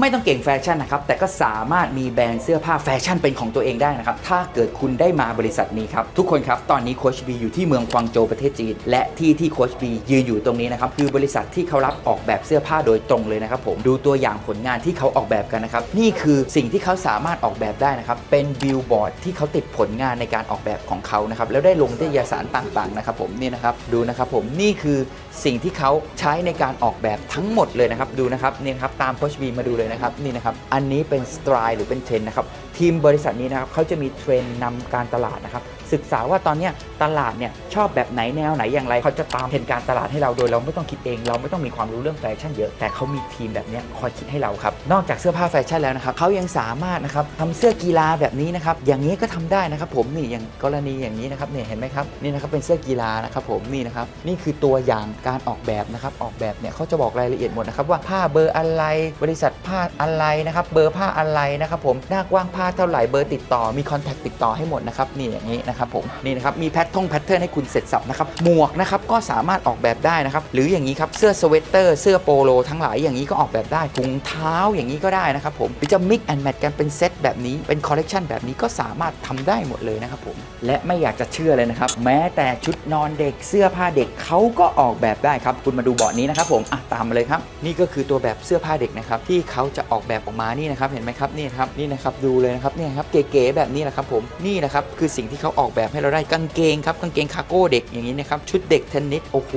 ไม่ต้องเก่งแฟชั่นนะครับ แต่ก็สามารถมีแบรนด์เสื้อผ้าแฟชั่นเป็นของตัวเองได้นะครับ ถ้าเกิดคุณได้มาบริษัทนี้ครับ ทุกคนครับ ตอนนี้โคชบีอยู่ที่เมืองกวางโจวประเทศจีน และที่ที่โคชบียืนอยู่ตรงนี้นะครับ คือบริษัทที่เขารับออกแบบเสื้อผ้าโดยตรงเลยนะครับผมดูตัวอย่างผลงานที่เขาออกแบบกันนะครับนี่คือสิ่งที่เขาสามารถออกแบบได้นะครับเป็นบิลบอร์ดที่เขาติดผลงานในการออกแบบของเขานะครับแล้วได้ลงนิตยสารต่างๆนะครับผมนี่นะครับดูนะครับผมนี่คือสิ่งที่เขาใช้ในการออกแบบทั้งหมดเลยนะครับดูนะครับนี่นะครับตามโคชบีมาดูเลยนะครับนี่นะครับอันนี้เป็นสไตล์หรือเป็นเทรนนะครับ ทีมบริษัทนี้นะครับเขาจะมีเทรนด์นำการตลาดนะครับศึกษาว่าตอนนี้ตลาดเนี่ยชอบแบบไหนแนวไหนอย่างไรเขาจะตามเทรนการตลาดให้เราโดยเราไม่ต้องคิดเอง เราไม่ต้องมีความรู้เรื่องแฟชั่นเยอะแต่เขามีทีมแบบนี้คอยคิดให้เราครับนอกจากเสื้อผ้าแฟชั่นแล้วนะครับเขายังสามารถนะครับทำเสื้อกีฬาแบบนี้นะครับอย่างนี้ก็ทำได้นะครับ ผมนี่อย่างกรณีอย่างนี้นะครับเนี่ยเห็นไหมครับนี่นะครับเป็นเสื้อกีฬานะครับผมนี่นะครับนี่คือตัวอย่างการออกแบบนะครับออกแบบเนี่ยเขาจะบอกรายละเอียดหมดนะครับว่าผ้าเบอร์อะไร บริษัทผ้าอะไรนะครับเบอร์ผ้าอะไรนะครับผมหน้ากว้างผ้าเท่าไหร่เบอร์ติดต่อมีคอนแทคติดต่อให้หมดนะครับนี่อย่างนี้นะครับผมนี่นะครับมีแพททงแพทเทิร์นให้คุณเสร็จสับนะครับหมวกนะครับก็สามารถออกแบบได้นะครับหรืออย่างนี้ครับเสื้อสเวตเตอร์เสื้อโปโลทั้งหลายอย่างนี้ก็ออกแบบได้ถุงเท้าอย่างนี้ก็ได้นะครับผมหรือจะมิกแอนด์แมทกันเป็นเซตแบบนี้เป็นคอลเลกชันแบบนี้ก็สามารถทำได้หมดเลยนะครับผมและไม่อยากจะเชื่อเลยนะครับแม้แต่ชุดนอนเด็กเสื้อผ้าเด็กเขาก็ออกแบบได้ครับคุณมาดูเบาะนี้นะครับผมอะตามมาเลยครับนี่ก็คือตัวแบบเสื้อผ้าเด็กนะครับที่เขาจะออกแบบออกมานี่นะครับเห็นไหมครับนี่ครับนี่นะครับดูเลยนะครับเนี่ยครับเก๋ๆแบบนี้แหละครับผมนี่นะครับคือสิ่งที่เขาออกแบบให้เราได้กางเกงครับกางเกงคาร์โก้เด็กอย่างนี้นะครับชุดเด็กเทนนิสโอ้โห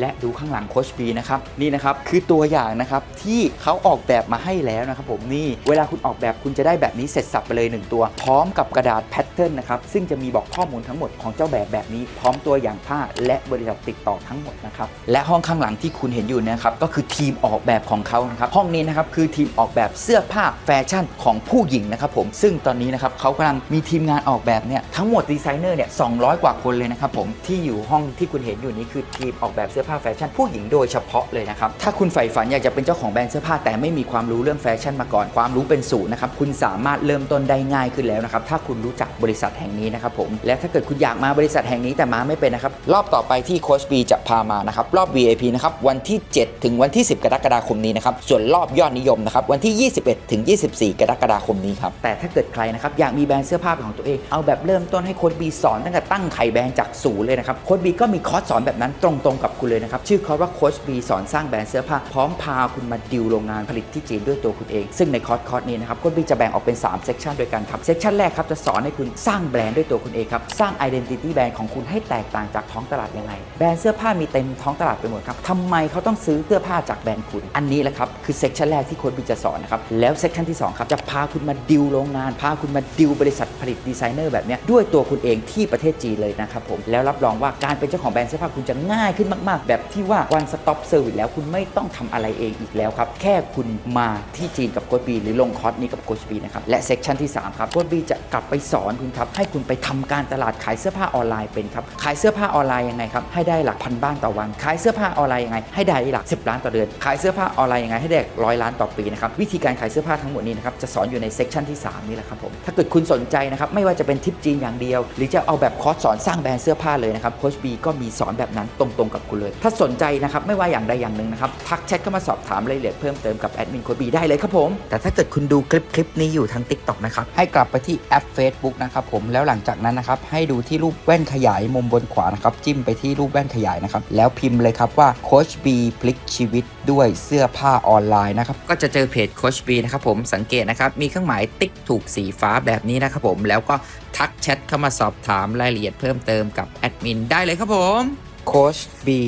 และดูข้างหลังโคชบีนะครับนี่นะครับคือตัวอย่างนะครับที่เขาออกแบบมาให้แล้วนะครับผมนี่เวลาคุณออกแบบคุณจะได้แบบนี้เสร็จสับไปเลยหนึ่งตัว พร้อมกับกระดาษแพทเทิร์นนะครับซึ่งจะมีบอกข้อมูลทั้งหมดของเจ้าแบบแบบนี้ พร้อมตัวอย่างผ้าและบริษัทติดต่อทั้งหมดนะครับและห้องข้างหลังที่คุณเห็นอยู่นะครับก็คือทีมออกแบบของเขานะครับห้องนี้นะครับคือทีมออกแบบเสื้อผ้าแฟชั่นของผู้หญิงนะครับผมซึ่งตอนนี้นะครับเขากำลังมีทีมงานออกแบบเนี่ยทั้งหมดดีไซเนอร์เนี่ย200 กว่าคนเลยนะครับผมที่อยู่ห้องที่คุณเห็นอยู่นี้คือทีมออกแบบเสื้อผ้าแฟชั่นผู้หญิงโดยเฉพาะเลยนะครับถ้าคุณใฝ่ฝันอยากจะเป็นเจ้าของแบรนด์เสื้อผ้าแต่ไม่มีความรู้เรื่องแฟชั่นมาก่อนความรู้เป็นศูนย์นะครับคุณสามารถเริ่มต้นได้ง่ายขึ้นแล้วนะครับถ้าคุณรู้จักบริษัทแห่งนี้นะครับผมและถ้าเกิดคุณอยากมาบริษัทแห่งนี้แต่มาไม่เป็นนะครับรอบต่อไปที่โคชบีจะพามานะครับรอบ VIP นะครับวันที่ 7 ถึงวันที่ 10 กรกฎาคมนี้นะครับส่วนรอบยอดนิยมนะครับวันที่ 21 ถึง 24 กรกฎาคมนี้ครับแต่ถ้าเกิดใครนะครับอยากมีแบรนด์เสื้อผ้าของตัวเอง เอาแบบเริ่มต้นให้โค้ชบีสอนตั้งแต่ตั้งไข่แบรนด์จากศูนย์เลยนะครับโค้ชบีก็มีคอร์สสอนแบบนั้นตรงๆกับคุณเลยนะครับชื่อคอร์สว่าโค้ชบีสอนสร้างแบรนด์เสื้อผ้าพร้อมพาคุณมาดิวโรงงานผลิตที่จีนด้วยตัวคุณเอง ซึ่งในคอร์สคอร์สนี้นะครับโค้ชบีจะแบ่งออกเป็น3เซสชันด้วยกันครับเซสชันแรกครับจะสอนให้คุณสร้างแบรนด์ด้วยตัวคุณเองครับสร้าง identity แบรนด์ของคุณให้แตกต่างจากท้องตลาดยังไงแบรนด์เสื้อผ้ามีเต็มท้องตลาดไปหมดครับทำไมเขาต้องซื้อเสื้อผ้าจากแบรนด์คุณ อันนี้แหละครับคือเซสชันแรกที่โค้ชบีจะสอนนะครับแล้วเซสชันที่สองครับจะพาคุณมาดิวโรงงานพาคุณมาดิวบริษัทผลิตดีไซเนอร์แบบเนี้ยด้วยตัวคุณเองที่ประเทศจีนเลยนะครับผมแล้วรับรองว่าการเป็นเจ้าของแบรนด์เสื้อผ้าคุณจะง่ายขึ้นมาก ๆ แบบที่ว่า one stop service แล้วคุณไม่ต้องทำอะไรเองอีกแล้วครับ แค่คุณมาที่จีนกับโค้ชบีหรือลงคอร์สนี้กับโค้ชบีนะครับและเซสชันที่สามครับโค้ชบีจะกลับไปสอนคุณครับให้คุณไปทำการตลาดขายเสื้อผ้าออนไลน์เป็นครับขายเสื้อผ้าออนไลน์ยังไงครับให้ได้หลักพันบ้านต่อวัน ขายเสื้อผ้าออนไลน์ยังไง ให้ได้หลัก 10 ล้านต่อเดือน ขายเสื้อผ้าออนไลน์ยังไงให้ได้ร้อยล้านต่อปีนะครับวิธีการขายเสื้อผ้าทั้งหมดนี้นะครับจะสอนอยู่ในเซสชันที่3นี่แหละครับผมถ้าเกิดคุณสนใจนะครับไม่ว่าจะเป็นทิปจีนอย่างเดียว หรือจะเอาแบบคอร์สสอนสร้างแบรนด์เสื้อผ้าเลยนะครับโค้ชบีก็มีสอนแบบนั้นตรงๆกับคุณเลย ถ้าสนใจนะครับไม่ว่าอย่างใดอย่างหนึ่งนะครับทักแชทเข้ามาสอบถามรายละเอียดเพิ่มเติมกับแอดมินโค้ชบีได้เลยครับผมแต่ถ้าเกิดคุณดูคลิปคลิปนี้อยู่ทาง TikTok นะครับให้กลับไปที่แอป Facebook นะครับผมแล้วหลังจากนั้นนะครับให้ดูที่รูปแว่นขยายมุมบนขวานะครับจิ้มไปที่รูปแว่นขยายนะครับแล้วพิมพ์เลยครับว่าโค้ชบีพลิกชีวิตด้วยเสื้อผ้าออนไลน์นะครับก็จะเจอเพจโค้ชบีนะครับผมสังเกตนะครับมีเครื่องหมายติ๊กถูกสีฟ้าแบบนี้นะครับผมแล้วก็ทักแชทเข้ามาสอบถามรายละเอียดเพิ่มเติมกับแอดมินได้เลยครับผมโค้ชบี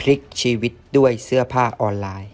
พลิกชีวิตด้วยเสื้อผ้าออนไลน์